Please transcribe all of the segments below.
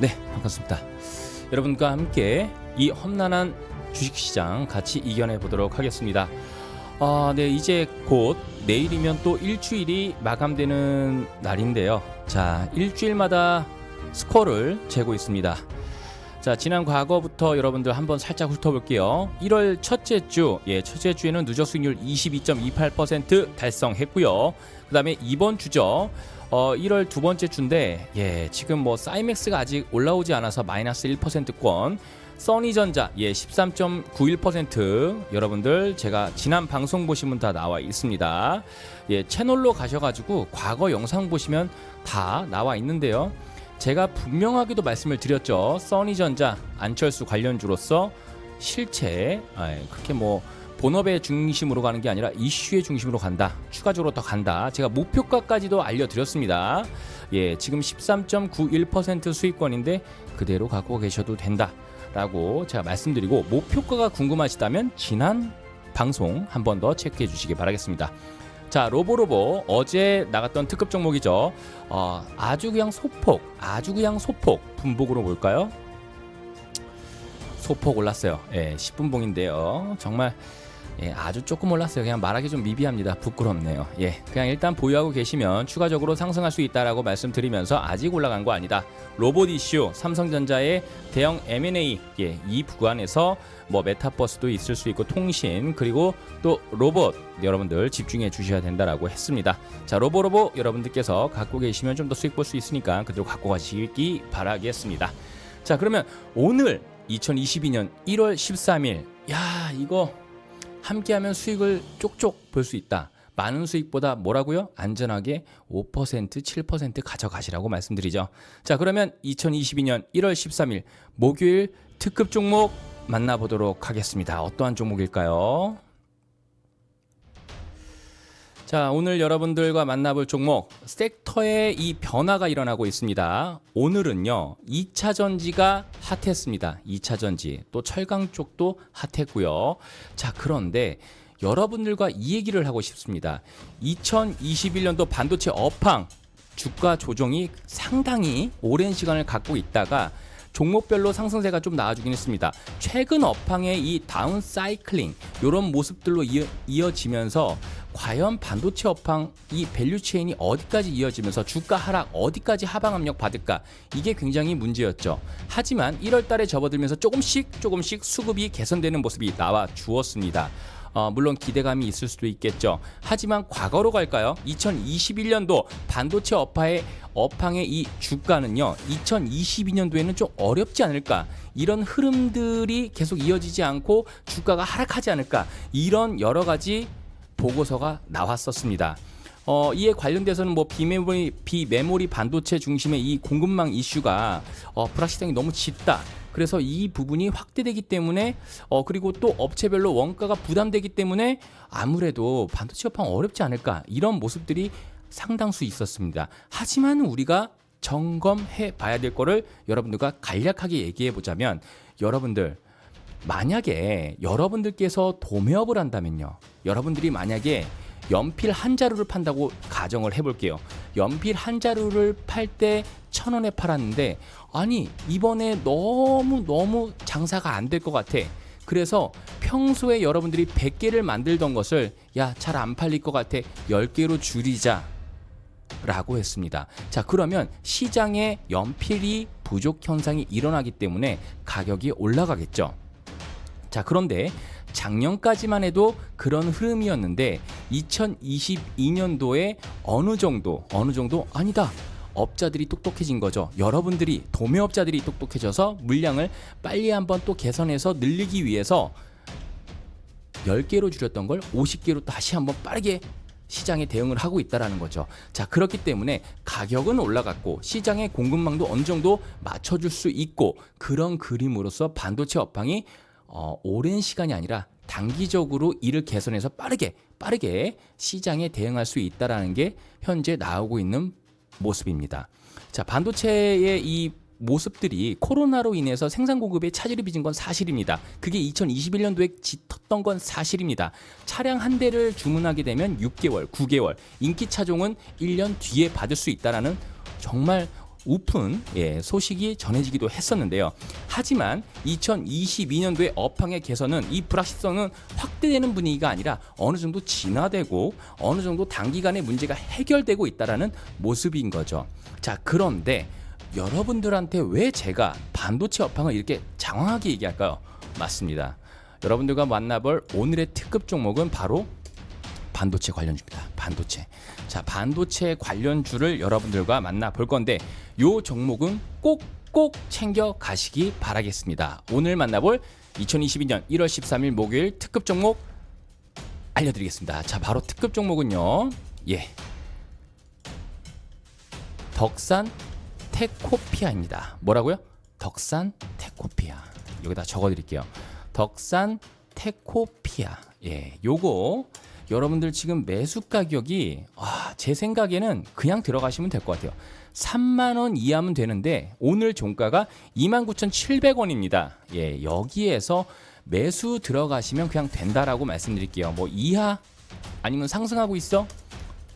네, 반갑습니다. 여러분과 함께 이 험난한 주식시장 같이 이겨내 보도록 하겠습니다. 아, 네, 이제 곧 내일이면 또 일주일이 마감되는 날인데요. 자, 일주일마다 스코어를 재고 있습니다. 자, 지난 과거부터 여러분들 한번 살짝 훑어볼게요. 1월 첫째 주, 예, 첫째 주에는 누적 수익률 22.28% 달성했고요. 그 다음에 이번 주죠. 어, 1월 두 번째 주인데, 예, 지금 뭐 사이맥스가 아직 올라오지 않아서 마이너스 1%권, 써니전자, 예, 13.91% 여러분들 제가 지난 방송 보시면 다 나와 있습니다. 예, 채널로 가셔가지고 과거 영상 보시면 다 나와 있는데요. 제가 분명하게도 말씀을 드렸죠. 써니전자 안철수 관련주로서 실체 아, 그렇게 뭐 본업의 중심으로 가는 게 아니라 이슈의 중심으로 간다. 추가적으로 더 간다. 제가 목표가까지도 알려드렸습니다. 예, 지금 13.91% 수익권인데 그대로 갖고 계셔도 된다. 라고 제가 말씀드리고 목표가가 궁금하시다면 지난 방송 한 번 더 체크해 주시기 바라겠습니다. 자 로보로보 어제 나갔던 특급 종목이죠. 어, 아주 그냥 소폭, 아주 그냥 소폭 분복으로 볼까요? 소폭 올랐어요. 예, 10분봉인데요. 정말 예, 아주 조금 올랐어요. 그냥 말하기 좀 미비합니다. 부끄럽네요. 예, 그냥 일단 보유하고 계시면 추가적으로 상승할 수 있다라고 말씀드리면서 아직 올라간 거 아니다. 로봇 이슈, 삼성전자의 대형 M&A 예, 이 구간에서 뭐 메타버스도 있을 수 있고 통신 그리고 또 로봇 여러분들 집중해 주셔야 된다라고 했습니다. 자, 로보로보 여러분들께서 갖고 계시면 좀 더 수익 볼 수 있으니까 그대로 갖고 가시기 바라겠습니다. 자, 그러면 오늘 2022년 1월 13일 야, 이거 함께하면 수익을 쪽쪽 볼 수 있다. 많은 수익보다 뭐라고요? 안전하게 5% 7% 가져가시라고 말씀드리죠. 자, 그러면 2022년 1월 13일 목요일 특급 종목 만나보도록 하겠습니다. 어떠한 종목일까요? 자, 오늘 여러분들과 만나볼 종목 섹터에 이 변화가 일어나고 있습니다. 오늘은요. 2차 전지가 핫했습니다. 2차 전지. 또 철강 쪽도 핫했고요. 자, 그런데 여러분들과 이 얘기를 하고 싶습니다. 2021년도 반도체 업황 주가 조정이 상당히 오랜 시간을 갖고 있다가 종목별로 상승세가 좀 나와주긴 했습니다. 최근 업황의 이 다운 사이클링 이런 모습들로 이어, 이어지면서 과연 반도체 업황 이 밸류 체인이 어디까지 이어지면서 주가 하락 어디까지 하방 압력 받을까 이게 굉장히 문제였죠. 하지만 1월 달에 접어들면서 조금씩 조금씩 수급이 개선되는 모습이 나와 주었습니다. 어, 물론 기대감이 있을 수도 있겠죠. 하지만 과거로 갈까요? 2021년도 반도체 업화의 업황의 이 주가는요, 2022년도에는 좀 어렵지 않을까? 이런 흐름들이 계속 이어지지 않고 주가가 하락하지 않을까? 이런 여러 가지 보고서가 나왔었습니다. 어, 이에 관련돼서는 뭐 비메모리 비메모리 반도체 중심의 이 공급망 이슈가 어, 불확실성이 너무 짙다. 그래서 이 부분이 확대되기 때문에 어 그리고 또 업체별로 원가가 부담되기 때문에 아무래도 반도체 업황 어렵지 않을까 이런 모습들이 상당수 있었습니다. 하지만 우리가 점검해 봐야 될 거를 여러분들과 간략하게 얘기해 보자면 여러분들 만약에 여러분들께서 도매업을 한다면요. 여러분들이 만약에 연필 한 자루를 판다고 가정을 해볼게요. 연필 한 자루를 팔 때 천 원에 팔았는데 아니 이번에 너무 너무 장사가 안 될 것 같아. 그래서 평소에 여러분들이 100개를 만들던 것을 야 잘 안 팔릴 것 같아 10개로 줄이자 라고 했습니다. 자 그러면 시장에 연필이 부족 현상이 일어나기 때문에 가격이 올라가겠죠. 자 그런데 작년까지만 해도 그런 흐름이었는데 2022년도에 어느 정도 어느 정도 아니다. 업자들이 똑똑해진 거죠. 여러분들이 도매업자들이 똑똑해져서 물량을 빨리 한번 또 개선해서 늘리기 위해서 10개로 줄였던 걸 50개로 다시 한번 빠르게 시장에 대응을 하고 있다라는 거죠. 자, 그렇기 때문에 가격은 올라갔고 시장의 공급망도 어느 정도 맞춰 줄 수 있고 그런 그림으로서 반도체 업황이 어, 오랜 시간이 아니라 단기적으로 이를 개선해서 빠르게 빠르게 시장에 대응할 수 있다라는 게 현재 나오고 있는 모습입니다. 자, 반도체의 이 모습들이 코로나로 인해서 생산 공급에 차질이 빚은 건 사실입니다. 그게 2021년도에 짙었던 건 사실입니다. 차량 한 대를 주문하게 되면 6개월, 9개월, 인기 차종은 1년 뒤에 받을 수 있다라는 정말 우픈 예, 소식이 전해지기도 했었는데요. 하지만 2022년도에 업황의 개선은 이 불확실성은 확대되는 분위기가 아니라 어느 정도 진화되고 어느 정도 단기간에 문제가 해결되고 있다라는 모습인 거죠. 자, 그런데 여러분들한테 왜 제가 반도체 업황을 이렇게 장황하게 얘기할까요? 맞습니다. 여러분들과 만나볼 오늘의 특급 종목은 바로 반도체 관련주입니다. 반도체. 자, 반도체 관련주를 여러분들과 만나 볼 건데 요 종목은 꼭 꼭 챙겨 가시기 바라겠습니다. 오늘 만나볼 2022년 1월 13일 목요일 특급 종목 알려드리겠습니다. 자, 바로 특급 종목은요. 예. 덕산 테코피아입니다. 뭐라고요? 덕산 테코피아. 여기다 적어 드릴게요. 덕산 테코피아. 예, 요거 여러분들 지금 매수 가격이 아, 제 생각에는 그냥 들어가시면 될 것 같아요. 3만 원 이하면 되는데 오늘 종가가 29,700원입니다. 예, 여기에서 매수 들어가시면 그냥 된다라고 말씀드릴게요. 뭐 이하 아니면 상승하고 있어?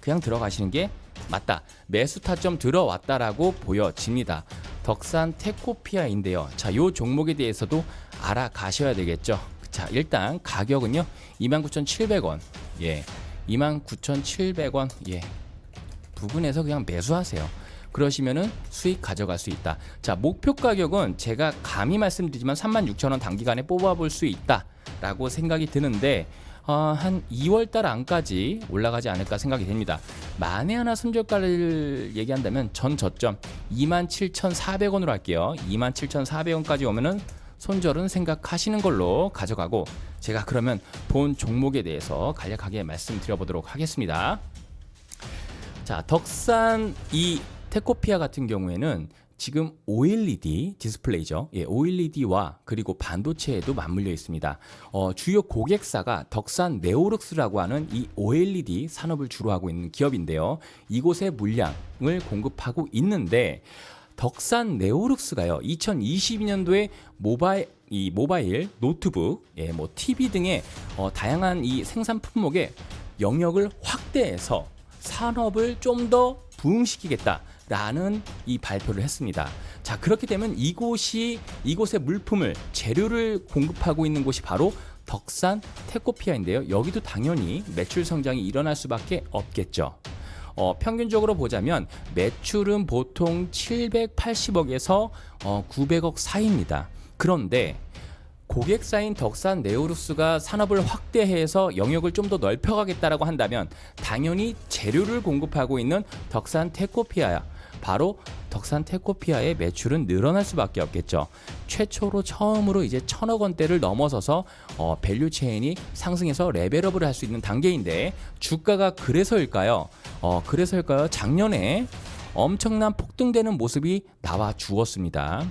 그냥 들어가시는 게 맞다. 매수 타점 들어왔다라고 보여집니다. 덕산 테코피아인데요. 자, 요 종목에 대해서도 알아가셔야 되겠죠. 자, 일단 가격은요. 29,700원. 예. 29,700원. 예. 부분에서 그냥 매수하세요. 그러시면은 수익 가져갈 수 있다. 자, 목표 가격은 제가 감히 말씀드리지만 36,000원 단기간에 뽑아볼 수 있다라고 생각이 드는데 어, 한 2월 달 안까지 올라가지 않을까 생각이 됩니다. 만에 하나 손절가를 얘기한다면 전 저점 27,400원으로 할게요. 27,400원까지 오면은 손절은 생각하시는 걸로 가져가고 제가 그러면 본 종목에 대해서 간략하게 말씀드려 보도록 하겠습니다. 자, 덕산 이 테코피아 같은 경우에는 지금 OLED 디스플레이죠. 예, OLED와 그리고 반도체에도 맞물려 있습니다. 어, 주요 고객사가 덕산 네오룩스라고 하는 이 OLED 산업을 주로 하고 있는 기업인데요. 이곳에 물량을 공급하고 있는데 덕산 네오룩스가요. 2022년도에 모바일 이 모바일, 노트북, 예, 뭐 TV 등의 어, 다양한 이 생산 품목의 영역을 확대해서 산업을 좀 더 부흥시키겠다라는 이 발표를 했습니다. 자, 그렇게 되면 이곳이 이곳의 물품을 재료를 공급하고 있는 곳이 바로 덕산 테코피아인데요. 여기도 당연히 매출 성장이 일어날 수밖에 없겠죠. 어, 평균적으로 보자면 매출은 보통 780억에서 어, 900억 사이입니다. 그런데 고객사인 덕산 네오루스가 산업을 확대해서 영역을 좀 더 넓혀가겠다라고 한다면 당연히 재료를 공급하고 있는 덕산 테코피아야. 바로 덕산 테코피아의 매출은 늘어날 수밖에 없겠죠. 최초로 처음으로 이제 천억 원대를 넘어서서 어, 밸류 체인이 상승해서 레벨업을 할 수 있는 단계인데 주가가 그래서일까요? 어, 그래서일까요? 작년에 엄청난 폭등되는 모습이 나와 주었습니다.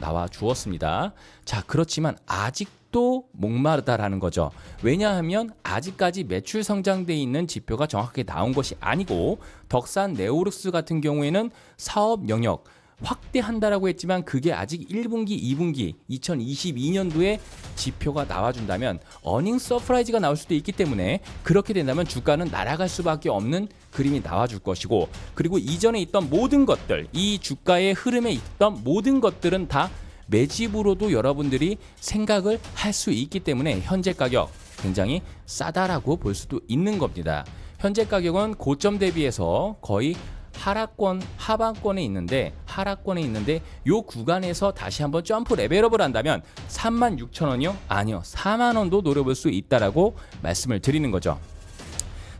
나와 주었습니다. 자, 그렇지만 아직도 목마르다라는 거죠. 왜냐하면 아직까지 매출 성장돼 있는 지표가 정확하게 나온 것이 아니고 덕산 네오룩스 같은 경우에는 사업 영역 확대한다라고 했지만 그게 아직 1분기, 2분기 2022년도에 지표가 나와준다면 어닝 서프라이즈가 나올 수도 있기 때문에 그렇게 된다면 주가는 날아갈 수밖에 없는 그림이 나와줄 것이고 그리고 이전에 있던 모든 것들 이 주가의 흐름에 있던 모든 것들은 다 매집으로도 여러분들이 생각을 할 수 있기 때문에 현재 가격 굉장히 싸다라고 볼 수도 있는 겁니다. 현재 가격은 고점 대비해서 거의 하락권 하방권에 있는데 하락권에 있는데 요 구간에서 다시 한번 점프 레벨업을 한다면 3만 6천 원이요? 아니요. 4만 원도 노려볼 수 있다라고 말씀을 드리는 거죠.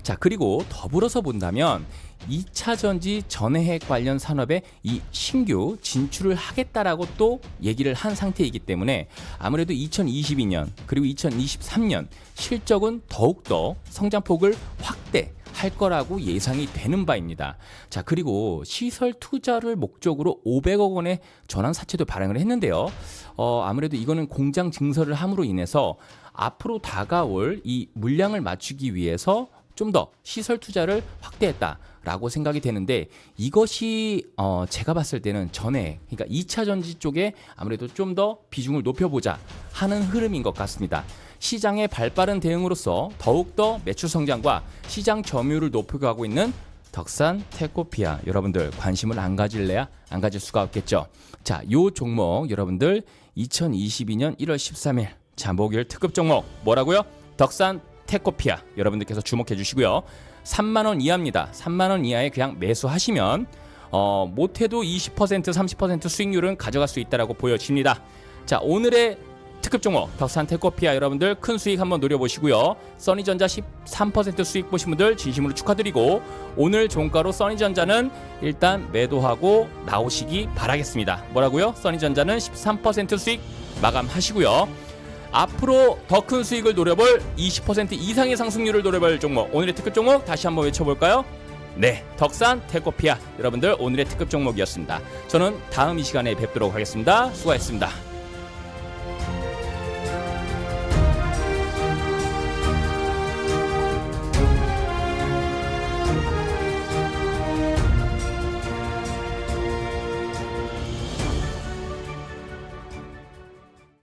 자, 그리고 더불어서 본다면 2차 전지 전해핵 관련 산업에 이 신규 진출을 하겠다라고 또 얘기를 한 상태이기 때문에 아무래도 2022년 그리고 2023년 실적은 더욱더 성장폭을 확대 할 거라고 예상이 되는 바입니다. 자, 그리고 시설 투자를 목적으로 500억 원의 전환 사채도 발행을 했는데요. 어, 아무래도 이거는 공장 증설을 함으로 인해서 앞으로 다가올 이 물량을 맞추기 위해서 좀 더 시설 투자를 확대했다 라고 생각이 되는데 이것이 어 제가 봤을 때는 전에 그러니까 2차 전지 쪽에 아무래도 좀 더 비중을 높여보자 하는 흐름인 것 같습니다. 시장의 발빠른 대응으로서 더욱더 매출 성장과 시장 점유율을 높여가고 있는 덕산 테코피아 여러분들 관심을 안 가질래야 안 가질 수가 없겠죠. 자, 요 종목 여러분들 2022년 1월 13일 자 목요일 특급 종목 뭐라고요? 덕산 테코피아 여러분들께서 주목해 주시고요. 3만 원 이하입니다. 3만 원 이하에 그냥 매수하시면 어, 못해도 20% 30% 수익률은 가져갈 수 있다라고 보여집니다. 자, 오늘의 특급 종목 덕산 테코피아 여러분들 큰 수익 한번 노려보시고요. 써니전자 13% 수익 보신 분들 진심으로 축하드리고 오늘 종가로 써니전자는 일단 매도하고 나오시기 바라겠습니다. 뭐라고요? 써니전자는 13% 수익 마감하시고요. 앞으로 더 큰 수익을 노려볼 20% 이상의 상승률을 노려볼 종목 오늘의 특급 종목 다시 한번 외쳐볼까요? 네, 덕산 테코피아 여러분들 오늘의 특급 종목이었습니다. 저는 다음 이 시간에 뵙도록 하겠습니다. 수고하셨습니다.